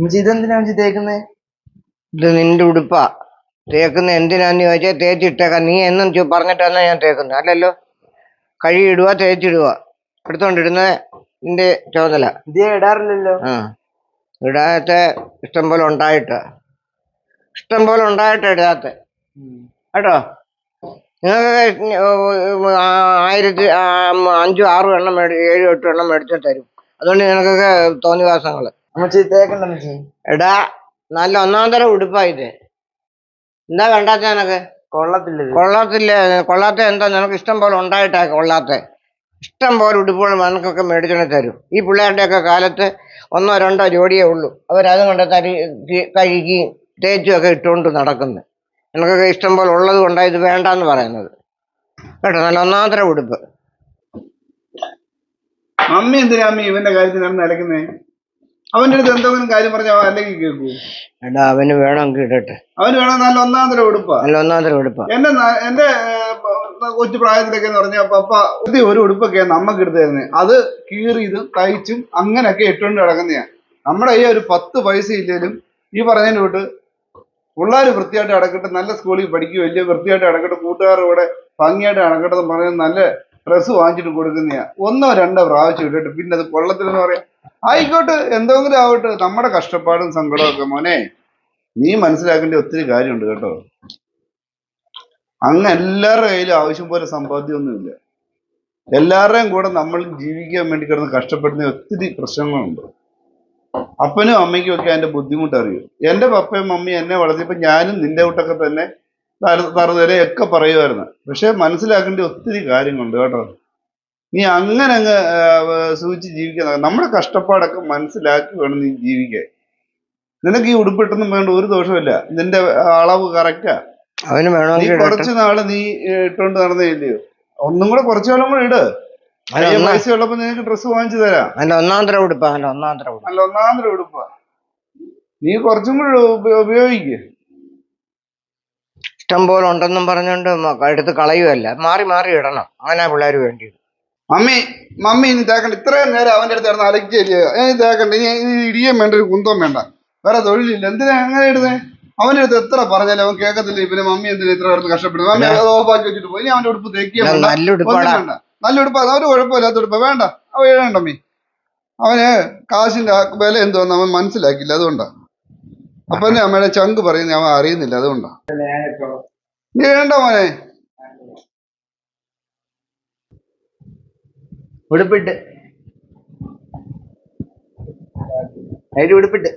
ഇതെന്തിനാ അമ്മച്ചി തേക്കുന്നേ? ഇത് നിന്റെ ഉടുപ്പാ. തേക്കുന്ന എന്തിനാന്ന് ചോദിച്ചാൽ തേച്ചിട്ടേക്കാം. നീ എന്നും ചോ- പറഞ്ഞിട്ടാണ് ഞാൻ തേക്കുന്നത് അല്ലല്ലോ? കഴുകിയിടുക തേച്ചിടുക എടുത്തോണ്ടിരുന്നത് നിന്റെ ചുമതല ഇത് ഞാൻ ഇടാറില്ലല്ലോ. ആ. ഇടാത്ത ഇഷ്ടം പോലെ ഉണ്ടായിട്ട്. ഇഷ്ടം പോലെ ഉണ്ടായിട്ട് ഇടാത്ത. കേട്ടോ? നിങ്ങൾക്ക് ആയിരത്തി അഞ്ചു അഞ്ചും ആറും എണ്ണം മേടി ഏഴും എട്ടും എണ്ണം മേടിച്ചു തരും. അതുകൊണ്ട് നിനക്കൊക്കെ തോന്നിവാസങ്ങൾ അമ്മച്ചി തേക്കണ്ട അമ്മച്ചി എടാ നല്ല ഒന്നാം തരം ഉടുപ്പാ ഇത്. എന്താ വേണ്ടാത്ത നിനക്ക്? കൊള്ളത്തില്ല കൊള്ളത്തില്ല. കൊള്ളാത്ത എന്താ? നിനക്ക് ഇഷ്ടം പോലെ ഉണ്ടായിട്ടാ കൊള്ളാത്ത. ഇഷ്ടം പോലെ ഉടുപ്പുകൾ നിനക്കൊക്കെ മേടിച്ചോണ്ട് തരും. ഈ പിള്ളേരുടെയൊക്കെ കാലത്ത് ഒന്നോ രണ്ടോ ജോഡിയേ ഉള്ളൂ. അവരതും കൊണ്ട് തരി കഴുകിയും തേച്ചും ഒക്കെ ഇട്ടുകൊണ്ട് നടക്കുന്നത് നിനക്കൊക്കെ ഇഷ്ടം പോലെ ഉള്ളത് കൊണ്ടാണ് ഇത് വേണ്ടെന്ന് പറയുന്നത്. കേട്ടോ നല്ല ഒന്നാം തരം ഉടുപ്പ്. അമ്മ എന്തിനാ അമ്മ ഇവന്റെ കാര്യത്തിൽ നടന്ന് നിലക്കുന്നേ അവന്റെ അടുത്ത് എന്തെങ്കിലും കാര്യം പറഞ്ഞാൽ അല്ലെങ്കിൽ കേൾക്കൂ. എടാ അവന് വേണം ഇടട്ടെ. അവന് വേണം നല്ല ഒന്നാം തരം ഉടുപ്പാ. നല്ല ഒന്നാം തരം ഉടുപ്പാ. എന്റെ എന്റെ കൊച്ചു പ്രായത്തിലൊക്കെ എന്ന് പറഞ്ഞാൽ പപ്പ ഇത് ഒരു ഉടുപ്പൊക്കെ നമ്മക്ക് എടുത്തു തരുന്നത് അത് കീറിയതും തയ്ച്ചും അങ്ങനെയൊക്കെ ഇട്ടുകൊണ്ട് കിടക്കുന്നതാ നമ്മുടെ ഈ ഒരു പത്ത് പൈസ ഇല്ലേലും ഈ പറഞ്ഞതിന് വിട്ട് പിള്ളേർ വൃത്തിയായിട്ട് അടക്കട്ടെ നല്ല സ്കൂളിൽ പഠിക്കുക വലിയ വൃത്തിയായിട്ട് അടക്കട്ടെ കൂട്ടുകാരുടെ കൂടെ ഭംഗിയായിട്ട് അടക്കട്ടെ എന്ന് പറഞ്ഞാൽ നല്ല ഡ്രസ്സ് വാങ്ങിച്ചിട്ട് കൊടുക്കുന്നതാ ഒന്നോ രണ്ടോ പ്രാവശ്യം ഇട്ടിട്ട് പിന്നെ അത് കൊള്ളത്തില്ലെന്ന് പറയാം. ആയിക്കോട്ടെ എന്തെങ്കിലും ആവട്ടെ. നമ്മുടെ കഷ്ടപ്പാടും സങ്കടവും ഒക്കെ മോനെ. നീ മനസ്സിലാക്കേണ്ട ഒത്തിരി കാര്യമുണ്ട് കേട്ടോ. അങ്ങ് എല്ലാവരുടെ കയ്യിലും ആവശ്യം പോലെ സമ്പാദ്യമൊന്നുമില്ല. എല്ലാവരുടെയും കൂടെ നമ്മൾ ജീവിക്കാൻ വേണ്ടി കിടന്ന് കഷ്ടപ്പെടുന്ന ഒത്തിരി പ്രശ്നങ്ങളുണ്ട്. അപ്പനും അമ്മയ്ക്കും ഒക്കെ അതിന്റെ ബുദ്ധിമുട്ട് അറിയും. എന്റെ പപ്പയും മമ്മിയും എന്നെ വളർത്തിയപ്പോൾ ഞാനും നിന്റെ കൂട്ടൊക്കെ തന്നെ തറുതരയൊക്കെ പറയുമായിരുന്നു. പക്ഷെ മനസ്സിലാക്കേണ്ട ഒത്തിരി കാര്യങ്ങളുണ്ട് കേട്ടോ. നീ അങ്ങനെ അങ്ങ് സൂചിച്ച് ജീവിക്കാൻ നമ്മുടെ കഷ്ടപ്പാടൊക്കെ മനസ്സിലാക്കി വേണം നീ ജീവിക്കാൻ. നിനക്ക് ഈ ഉടുപ്പിട്ടൊന്നും വേണ്ട ഒരു ദോഷമില്ല നിന്റെ അളവ് കറക്റ്റാ അവന് നീ കുറച്ച് നാൾ നീ ഇട്ടോണ്ട് നടന്നില്ലയോ ഒന്നും കൂടെ കുറച്ചു കാലം കൂടെ ഇട്. പൈസ ഉള്ളപ്പോ നിനക്ക് ഡ്രസ്സ് വാങ്ങിച്ചു തരാം. അല്ല ഒന്നാം തരം ഉടുപ്പാ അല്ല ഒന്നാം തരം ഉടുപ്പ്. ഉടുപ്പ. നീ കുറച്ചും കൂടെ ഉപ- ഉപയോഗിക്ക്. ഇഷ്ടം പോലെ ഉണ്ടെന്നും പറഞ്ഞുകൊണ്ട് എടുത്ത് കളയുമല്ല മാറി മാറി ഇടണം. അങ്ങനെ പിള്ളേർ വേണ്ടിയത് മമ്മി മമ്മി ഇനി തേക്കണ്ട. ഇത്രയും നേരം അവന്റെ അടുത്ത് കിടന്ന് അലക്കിയല്ലേ ഇനി തേക്കണ്ട. ഇനി ഇടിയും വേണ്ട ഒരു കുന്തം വേണ്ട. വേറെ തൊഴിലില്ല. എന്തിനാ അങ്ങനെ ഇടുന്നേ? അവന്റെ അടുത്ത് എത്ര പറഞ്ഞാലും അവൻ കേൾക്കത്തില്ല. പിന്നെ മമ്മി എന്തിനാ ഇത്ര കിടന്ന് കഷ്ടപ്പെടുന്നു മമ്മി അത് ഓഫാക്കി വെച്ചിട്ട് പോയി. ഇനി അവന്റെ ഉടുപ്പ് തേക്കിയ നല്ല ഒന്നും ഉടുപ്പാടാ വേണ്ട. നല്ല ഉടുപ്പ്. അതൊരു കുഴപ്പമില്ലാത്ത ഉടുപ്പ്. വേണ്ട. അവ ഇടണ്ട മമ്മി. അവന് കാശിന്റെ വില എന്തോന്ന് അവൻ മനസ്സിലാക്കില്ല അതുകൊണ്ടാ. അപ്പൊ അമ്മയുടെ ചങ്ക് പറയുന്നത്? അവൻ അറിയുന്നില്ല അതുകൊണ്ടാ. നീ വേണ്ട മോനെ. ഉടുപ്പിട്ട്. അതിന്റെ ഉടുപ്പിട്ട്.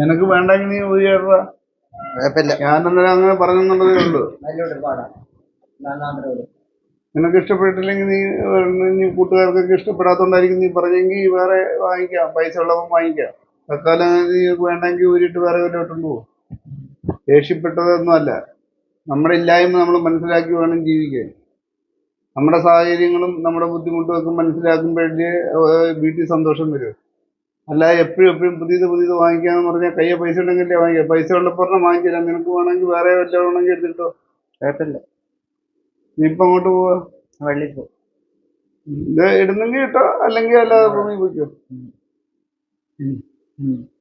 നിനക്ക് വേണ്ടെങ്കിൽ നീ ഉപയോഗിക്കാ കുഴപ്പമില്ല. ഞാൻ അന്നേരം അങ്ങനെ പറഞ്ഞെന്നുള്ളതേ ഉള്ളൂ. നിനക്ക് ഇഷ്ടപ്പെട്ടില്ലെങ്കിൽ നീ നീ കൂട്ടുകാർക്കൊക്കെ ഇഷ്ടപ്പെടാത്തോണ്ടായിരിക്കും നീ പറഞ്ഞെങ്കിൽ വേറെ വാങ്ങിക്കാം. പൈസ ഉള്ളവൻ വാങ്ങിക്കാം. തൽക്കാലം വേണ്ടെങ്കിൽ ഊരിയിട്ട് വേറെ വല്ല ഇട്ടുകൊണ്ട് പോകും ദേഷ്യപ്പെട്ടതൊന്നും അല്ല നമ്മുടെ ഇല്ലായ്മ നമ്മൾ മനസ്സിലാക്കി വേണം ജീവിക്കാൻ. നമ്മുടെ സാഹചര്യങ്ങളും നമ്മുടെ ബുദ്ധിമുട്ടും ഒക്കെ മനസ്സിലാക്കുമ്പോഴേ വീട്ടിൽ സന്തോഷം വരും. അല്ലാതെ എപ്പോഴും എപ്പോഴും പുതിയത് പുതിയത് വാങ്ങിക്കാന്ന് പറഞ്ഞാൽ കയ്യെ പൈസ ഉണ്ടെങ്കിലേ വാങ്ങിക്കാം പൈസ ഉള്ളപ്പോഴും വാങ്ങിച്ചില്ല നിനക്ക് വേണമെങ്കിൽ വേറെ വല്ല വേണമെങ്കിൽ എടുത്തിട്ടോ. കേട്ടില്ല. നീ ഇപ്പൊ അങ്ങോട്ട് പോവാ? വള്ളി പോ. ഇത് ഇടുന്നെങ്കിൽ ഇട്ടോ. അല്ലെങ്കിൽ അല്ലാതെ ഭൂമി പോയിക്കോ Mm.